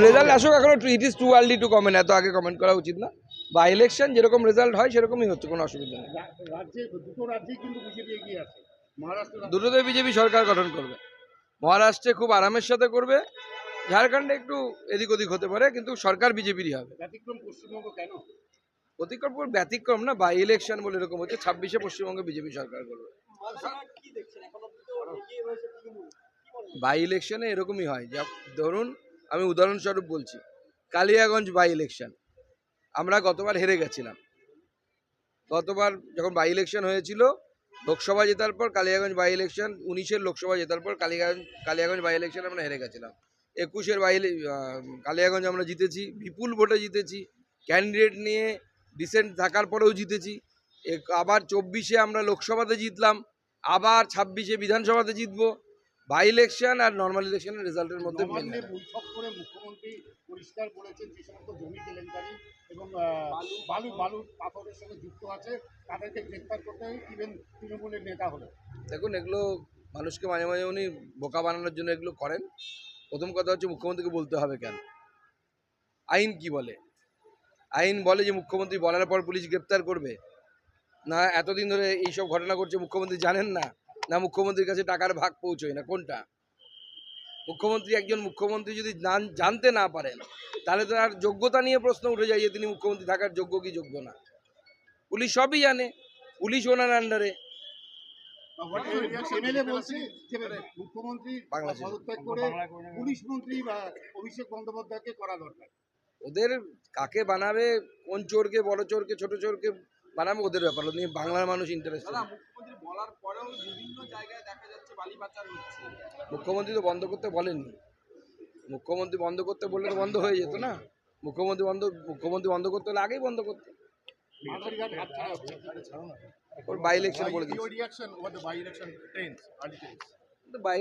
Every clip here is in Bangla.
রেজাল্ট আসুক এখনও it is too early to comment এত আগে কমেন্ট করা উচিত না। বা ইলেকশন যেরকম রেজাল্ট হয় সেরকমই হচ্ছে কোনো অসুবিধা নেই। রা- রাজ্যে দুটো রাজ্যেই কিন্তু বিজেপি এগিয়ে আছে মহারাষ্ট্র রাজ্য- দুটোতে বিজেপি সরকার গঠন করবে। মহারাষ্ট্রে খুব আরামের সাথে করবে। ঝাড়খণ্ডে একটু এদিক ওদিক হতে পারে কিন্তু সরকার বিজেপিরই হবে। ব্যতিক্রম অতিক্রম ব্যতিক্রম না বাই ইলেকশন বলে এরকম হচ্ছে ছাব্বিশে পশ্চিমবঙ্গে বিজেপি সরকার করবে। বাই ইলেকশনে এরকমই হয়। যা ধরুন, আমি উদাহরণস্বরূপ বলছি, কালিয়াগঞ্জ বাই ইলেকশন আমরা গতবার হেরে গেছিলাম। গতবার যখন বাই ইলেকশন হয়েছিল, লোকসভা জেতার পর কালিয়াগঞ্জ বাই ইলেকশন উনিশের লোকসভা জেতার পর কালিয়াগঞ্জ কালিয়াগঞ্জ বাই ইলেকশন আমরা হেরে গেছিলাম। একুশের বাই কালিয়াগঞ্জ আমরা জিতেছি, বিপুল ভোটে জিতেছি ক্যান্ডিডেট নিয়ে ডিসেন্ট থাকার পরেও জিতেছি। আবার চব্বিশে আমরা লোকসভাতে জিতলাম, আবার ছাব্বিশে বিধানসভাতে জিতবো। বাই ইলেকশন আর নর্মাল ইলেকশনের রেজাল্টের মধ্যে বৈঠক করে মুখ্যমন্ত্রী পরিষ্কার বলেছেন যে সমস্ত জমি কেলেঙ্কারি এবং বালু বালু পাথরের সঙ্গে যুক্ত আছে তাদেরকে গ্রেপ্তার করতে ইভেন তৃণমূলের নেতা হলে দেখুন এগুলো মানুষকে মাঝে মাঝে উনি বোকা বানানোর জন্য এগুলো করেন। প্রথম কথা হচ্ছে মুখ্যমন্ত্রীকে বলতে হবে কেন? আইন কি বলে? আইন বলে যে মুখ্যমন্ত্রী বলার পর পুলিশ গ্রেপ্তার করবে? না এতদিন ধরে এইসব ঘটনা করছে মুখ্যমন্ত্রী জানেন না। না মুখ্যমন্ত্রীর কাছে টাকার ভাগ পৌঁছয় না, কোনটা? মুখ্যমন্ত্রী একজন মুখ্যমন্ত্রী যদি জানতে না পারেন, তাহলে তো আর যোগ্যতা নিয়ে প্রশ্ন উঠে যায় যে তিনি মুখ্যমন্ত্রী থাকার যোগ্য কি যোগ্য না। পুলিশ সবই জানে, পুলিশ ওনার আন্ডারে। ওদের কাকে বানাবে, কোন চোরকে, বড় চোরকে, ছোট চোরকে বানাবে, ওদের ব্যাপার বাংলার মানুষ ইন্টারেস্ট মুখ্যমন্ত্রী বলার পরেও বিভিন্ন জায়গায় দেখা যাচ্ছে বালি পাচার হচ্ছে মুখ্যমন্ত্রী তো বন্ধ করতে বলেননি। মুখ্যমন্ত্রী বন্ধ করতে বললে তো বন্ধ হয়ে যেত না। মুখ্যমন্ত্রী বন্ধ মুখ্যমন্ত্রী বন্ধ করতে হলে আগেই বন্ধ করতে। By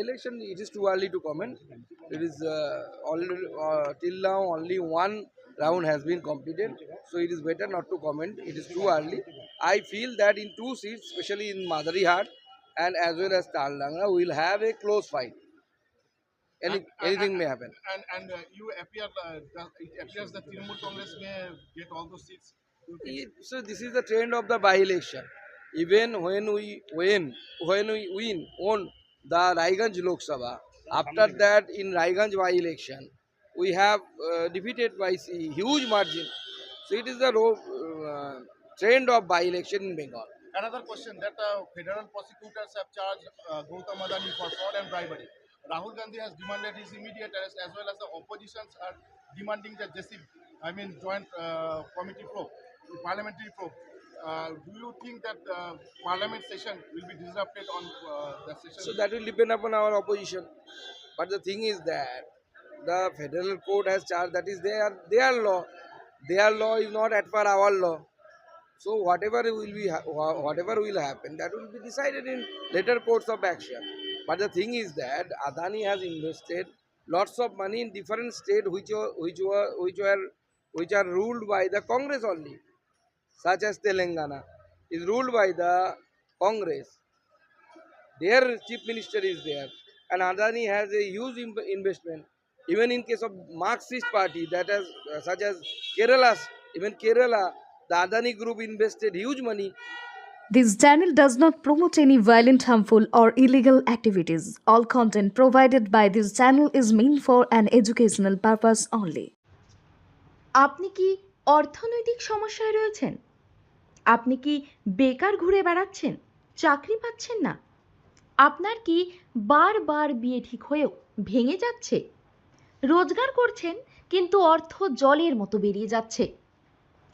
it is too early to comment it is till now only one round has been completed so it better not to comment it too early I feel that in two seat specially in Madarihat and as well as Talanga, we will have a close fight. Any, anything may happen. And and uh, you appear, uh, the- it appears that Trinamool Congress may get all those seats. So this is the trend of the by-election. Even when we win, when we win on the Raiganj Lok Sabha, after that in Raiganj by-election, we have uh, defeated by huge margin. So it is the uh, trend of by-election in Bengal. Another question that uh, federal prosecutors have charged uh, Gautam Adani for fraud and bribery. Rahul Gandhi has demanded his immediate arrest as well as the oppositions are demanding the JC, I mean joint uh, committee probe, parliamentary probe. Uh, do you think that uh, parliament session will be disrupted on uh, the session? So that will depend upon our opposition. But the thing is that the federal court has charged that is their their law. Their law is not at par our law. So whatever will be whatever will happen, that will be decided in later course of action. But the thing is that Adani has invested lots of money in different states which which were which were which are ruled by the Congress only, such as Telangana. Is ruled by the Congress. Their chief minister is there. And adani has a huge investment. Even in case of marxist party that is such as kerala even kerala the adani group invested huge money This channel does not promote any violent, harmful, or illegal activities. All content provided by this channel is meant for an educational purpose only. আপনি কি অর্থনৈতিক সমস্যায় রয়েছেন আপনি কি বেকার ঘুরে বেড়াচ্ছেন চাকরি পাচ্ছেন না আপনার কি বারবার বিয়ে ঠিক হয়েও ভেঙে যাচ্ছে রোজগার করছেন কিন্তু অর্থ জলের মতো বেরিয়ে যাচ্ছে